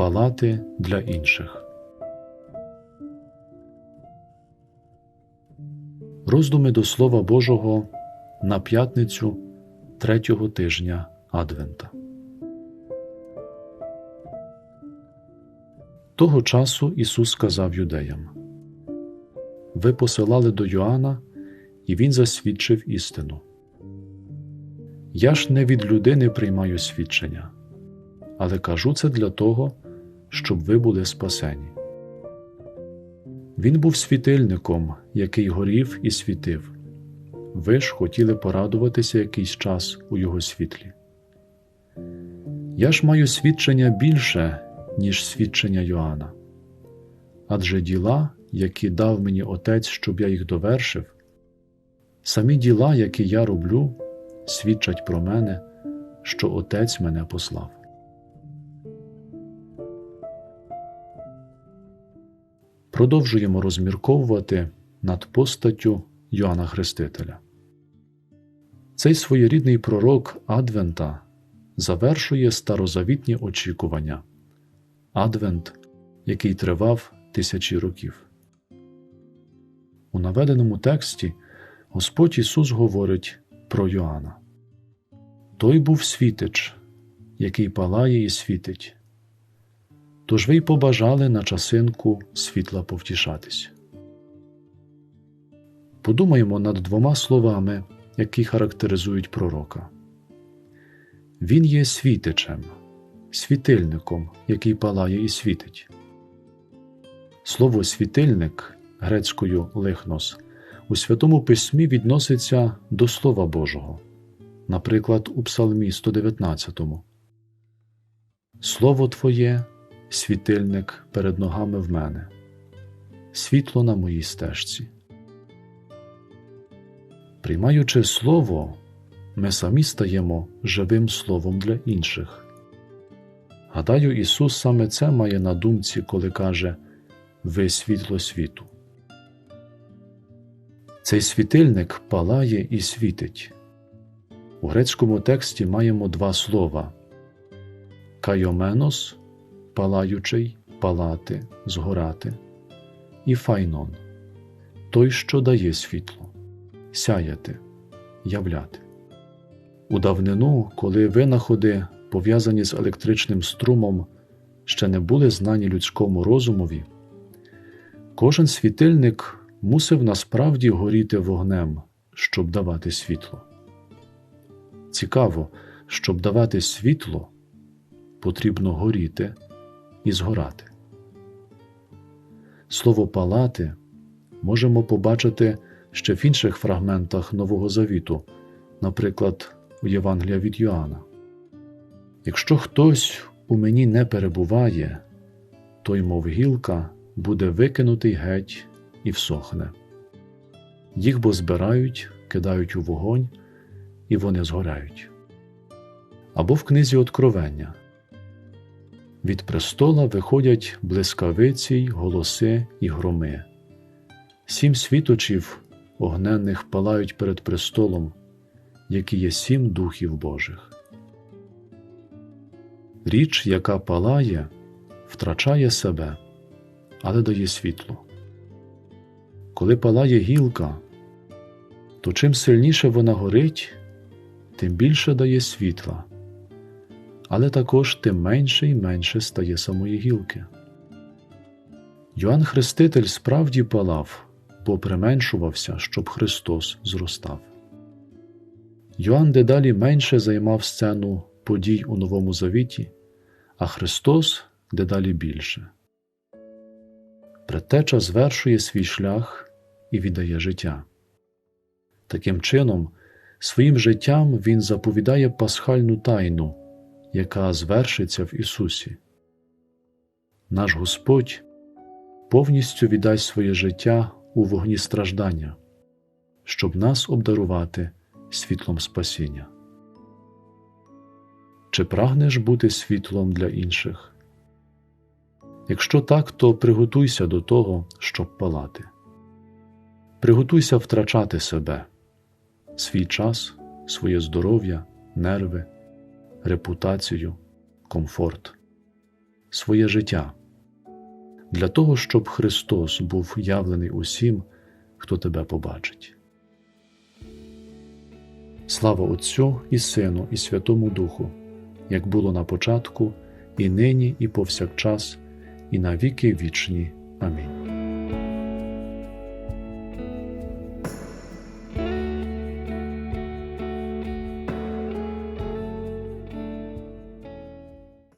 палати для інших. Роздуми до Слова Божого на п'ятницю третього тижня Адвента. Того часу Ісус сказав юдеям Ви посилали до Йоанна, і Він засвідчив істину. Я ж не від людини приймаю свідчення, але кажу це для того, щоб ви були спасені. Він був світильником, який горів і світив. Ви ж хотіли порадуватися якийсь час у його світлі. Я ж маю свідчення більше, ніж свідчення Йоанна. Адже діла, які дав мені Отець, щоб я їх довершив, самі діла, які я роблю, свідчать про мене, що Отець мене послав. Продовжуємо розмірковувати над постаттю Йоанна Хрестителя. Цей своєрідний пророк Адвента завершує старозавітні очікування, Адвент, який тривав тисячі років. У наведеному тексті Господь Ісус говорить про Йоанна. Той був світич, який палає і світить. Тож ви й побажали на часинку світла повтішатись. Подумаємо над двома словами, які характеризують пророка. Він є світичем, світильником, який палає і світить. Слово світильник грецькою лихнос у Святому Письмі відноситься до Слова Божого, наприклад, у Псалмі 119. Слово Твоє світильник перед ногами в мене, світло на моїй стежці. Приймаючи Слово, ми самі стаємо живим словом для інших. Гадаю, Ісус саме це має на думці, коли каже Ви світло світу. Цей світильник палає і світить. У грецькому тексті маємо два слова кайоменос палаючий, палати, згорати, і файнон той, що дає світло, сяяти, являти. У давнину, коли винаходи, пов'язані з електричним струмом, ще не були знані людському розумові, кожен світильник мусив насправді горіти вогнем, щоб давати світло. Цікаво, щоб давати світло, потрібно горіти і згорати. Слово палати можемо побачити ще в інших фрагментах Нового Завіту, наприклад, у Євангелія від Йоанна. Якщо хтось у мені не перебуває, той, мов гілка, буде викинутий геть і всохне. Їх бо збирають, кидають у вогонь, і вони згорають. Або в книзі Откровення від престола виходять блискавиці й голоси і громи. Сім світочів огненних палають перед престолом, які є сім духів Божих. Річ, яка палає, втрачає себе, але дає світло. Коли палає гілка, то чим сильніше вона горить, тим більше дає світла але також тим менше і менше стає самої гілки. Йоанн Хреститель справді палав, бо применшувався, щоб Христос зростав. Йоанн дедалі менше займав сцену подій у Новому Завіті, а Христос дедалі більше. Предтеча звершує свій шлях і віддає життя. Таким чином, своїм життям Він заповідає пасхальну тайну, яка звершиться в Ісусі. Наш Господь повністю віддасть своє життя у вогні страждання, щоб нас обдарувати світлом спасіння. Чи прагнеш бути світлом для інших? Якщо так, то приготуйся до того, щоб палати. Приготуйся втрачати себе, свій час, своє здоров'я, нерви репутацію, комфорт. своє життя для того, щоб Христос був явлений усім, хто тебе побачить. Слава Отцю і Сину, і Святому Духу, як було на початку, і нині, і повсякчас, і на віки вічні. Амінь.